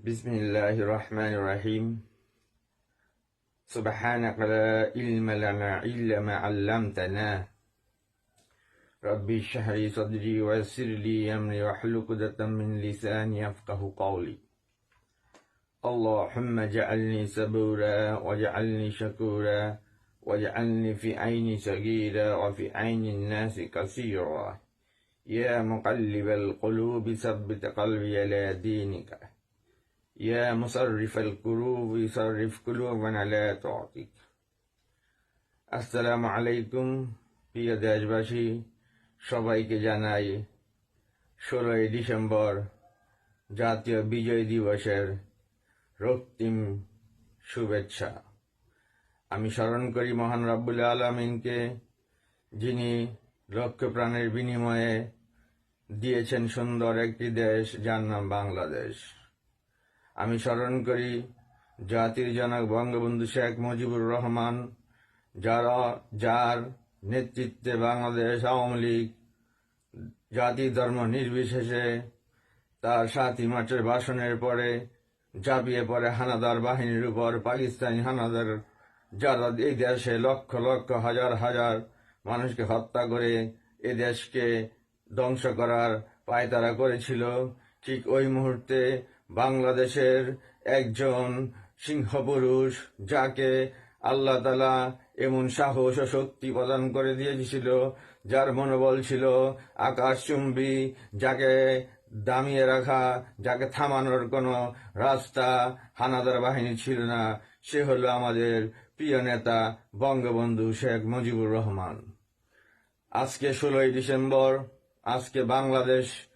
بسم الله الرحمن الرحيم سبحانك لا علم لنا إلا ما علمتنا ربي اشرح لي صدري ويسر لي أمري واحلل عقدة من لساني يفقه قولي اللهم اجعلني صبورا واجعلني شكورا واجعلني في عيني صغيرا وفي عين الناس كثيرا يا مقلب القلوب ثبت قلبي على دينك يا مصرف القلوب صرف قلوبنا لا تعطيك আসসালামু আলাইকুম প্রিয় দেশবাসী সবাইকে জানাই ষোলোই ডিসেম্বর জাতীয় বিজয় দিবসের রক্তিম শুভেচ্ছা আমি স্মরণ করি মহান রব্বুল আলমিনকে যিনি লক্ষ প্রাণের বিনিময়ে দিয়েছেন সুন্দর একটি দেশ যার নাম বাংলাদেশ আমি স্মরণ করি জাতির জনক বঙ্গবন্ধু শেখ মুজিবুর রহমান, যারা যার নেতৃত্বে বাংলাদেশ আওয়ামী লীগ জাতি ধর্ম নির্বিশেষে তার সাতই মার্চের ভাষণের পরে ঝাঁপিয়ে পড়ে হানাদার বাহিনীর উপর। পাকিস্তানি হানাদার যারা এই দেশে লক্ষ লক্ষ হাজার হাজার মানুষকে হত্যা করে এ দেশকে ধ্বংস করার পায়তারা করেছিল, ঠিক ওই মুহূর্তে বাংলাদেশের একজন সিংহপুরুষ যাকে আল্লাহ তালা এমন সাহস ও শক্তি প্রদান করে দিয়েছিল, যার মনোবল ছিল আকাশচুম্বী, যাকে দামিয়ে রাখা, যাকে থামানোর কোনো রাস্তা হানাদার বাহিনী ছিল না। সে হলো আমাদের প্রিয় নেতা বঙ্গবন্ধু শেখ মুজিবুর রহমান। আজকে ষোলোই ডিসেম্বর, আজকে বাংলাদেশ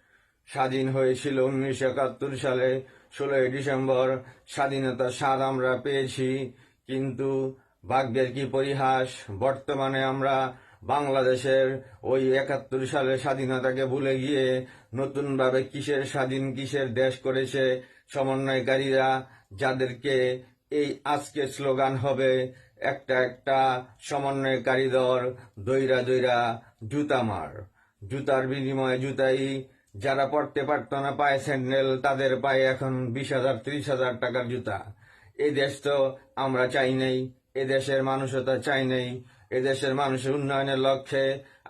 স্বাধীন হয়েছিল উনিশশো একাত্তর সালে। ষোলোই ডিসেম্বর স্বাধীনতার স্বাদ আমরা পেয়েছি, কিন্তু ভাগ্যের কি পরিহাস? বর্তমানে আমরা বাংলাদেশের ওই একাত্তর সালে স্বাধীনতাকে ভুলে গিয়ে নতুনভাবে কিসের স্বাধীন, কিসের দেশ করেছে সমন্বয়কারীরা, যাদেরকে এই আজকে স্লোগান হবে, একটা একটা সমন্বয়কারী দল দৈরা দৈরা জুতা মার। জুতার বিনিময়ে জুতাই যারা পড়তে পারত না পায়ে স্যান্ডেল, তাদের পায়ে এখন বিশ হাজার, ত্রিশ হাজার টাকার জুতা। এই দেশ তো আমরা চাই নেই, এ দেশের মানুষও তা চাই নেই, এ দেশের মানুষের উন্নয়নের লক্ষ্যে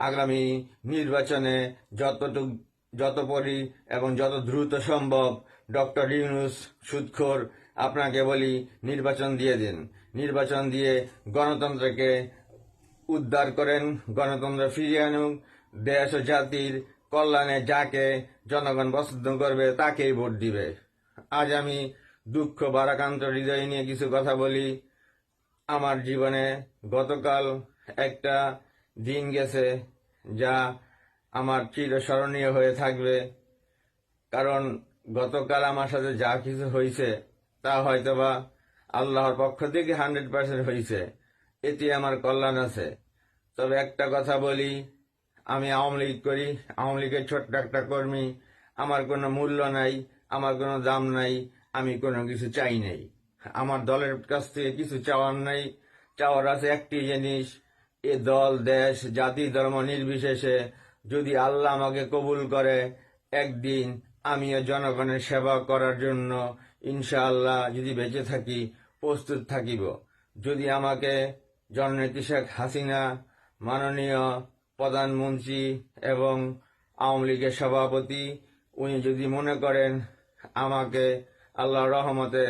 আগামী নির্বাচনে যতটুক, যত পরি এবং যত দ্রুত সম্ভব ডক্টর ইউনুস সুদখোর আপনাকে বলি নির্বাচন দিয়ে দিন। নির্বাচন দিয়ে গণতন্ত্রকে উদ্ধার করেন, গণতন্ত্র ফিরিয়ে আনুক, দেশ ও জাতির কল্যাণে যাকে জনগণ পছন্দ করবে, তাকেই ভোট দিবে। আজ আমি দুঃখ বারাকান্ত হৃদয় নিয়ে কিছু কথা বলি। আমার জীবনে গতকাল একটা দিন গেছে যা আমার চিরস্মরণীয় হয়ে থাকবে। কারণ গতকাল আমার সাথে যা কিছু হয়েছে, তা হয়তোবা আল্লাহর পক্ষ থেকে হান্ড্রেড পার্সেন্ট হয়েছে। এতে আমার কল্যাণ আছে। তবে একটা কথা বলি আমি আওয়ামী লীগ করি, আওয়ামী লীগের ছোট্ট একটা কর্মী। আমার কোনো মূল্য নাই, আমার কোনো দাম নাই, আমি কোনো কিছু চাই নাই। আমার দলের কাছ থেকে কিছু চাওয়ার নাই, চাওয়ার আছে একটি জিনিস, এ দল, দেশ, জাতি, ধর্ম নির্বিশেষে যদি আল্লাহ আমাকে কবুল করে, একদিন আমিও জনগণের সেবা করার জন্য ইনশাআল্লাহ যদি বেঁচে থাকি, প্রস্তুত থাকিব। যদি আমাকে জননেত্রী শেখ হাসিনা, মাননীয় প্রধানমন্ত্রী এবং আওয়ামী লীগের সভাপতি, উনি যদি মনে করেন আমাকে আল্লাহ রহমতে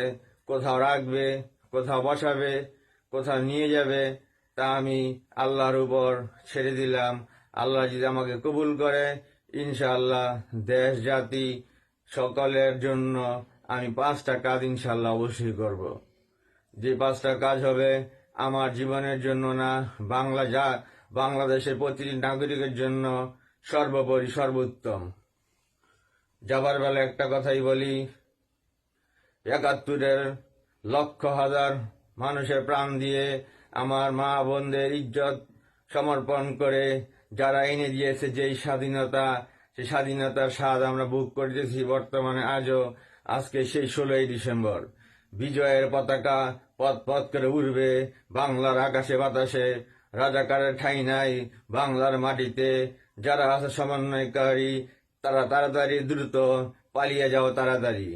কোথাও রাখবে, কোথাও বসাবে, কোথাও নিয়ে যাবে, তা আমি আল্লাহর উপর ছেড়ে দিলাম। আল্লাহ যদি আমাকে কবুল করে, ইনশাআল্লাহ দেশ, জাতি, সকলের জন্য আমি পাঁচটা কাজ ইনশাল্লাহ অবশ্যই করব। যে পাঁচটা কাজ হবে, আমার জীবনের জন্য না, বাংলা যা বাংলাদেশের প্রতিটি নাগরিকের জন্য সর্বোপরি সর্বোত্তম। যাবার বেলা একটা কথাই বলি, একাত্তরের লক্ষ হাজার মানুষের প্রাণ দিয়ে আমার মা বোনদের ইজ্জত সমর্পণ করে যারা এনে দিয়েছে যেই স্বাধীনতা সেই স্বাধীনতার স্বাদ আমরা বুক করতেছি বর্তমানে, আজও আজকে সেই ষোলোই ডিসেম্বর। বিজয়ের পতাকা পথ পথ করে উড়বে বাংলার আকাশে বাতাসে রাজাকারের ঠাঁই নাই বাংলার মাটিতে। যারা আছে সমন্বয়কারী, তারা তাড়াতাড়ি দ্রুত পালিয়ে যাও তাড়াতাড়ি।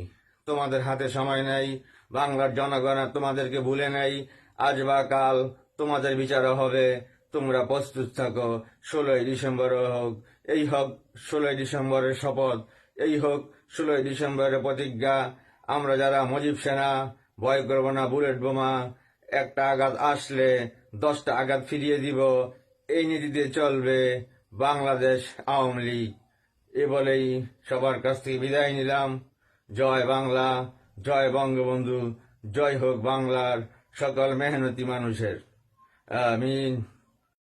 তোমাদের হাতে সময় নেই, বাংলার জনগণ তোমাদেরকে ভুলে নেই। আজ বা কাল তোমাদের বিচার হবে। তোমরা প্রস্তুত থাকো, ষোলোই ডিসেম্বর হোক, এই হোক ষোলোই ডিসেম্বরের শপথ, এই হোক ষোলোই ডিসেম্বরের প্রতিজ্ঞা। আমরা যারা মজিব সেনা, ভয় করব না, বুলেট বোমা, একটা আঘাত আসলে দশটা আঘাত ফিরিয়ে দিব। এই নীতিতে চলবে বাংলাদেশ আওয়ামী লীগ। এ বলেই সবার কাছ থেকে বিদায় নিলাম। জয় বাংলা, জয় বঙ্গবন্ধু, জয় হোক বাংলার সকল মেহনতি মানুষের। আমিন।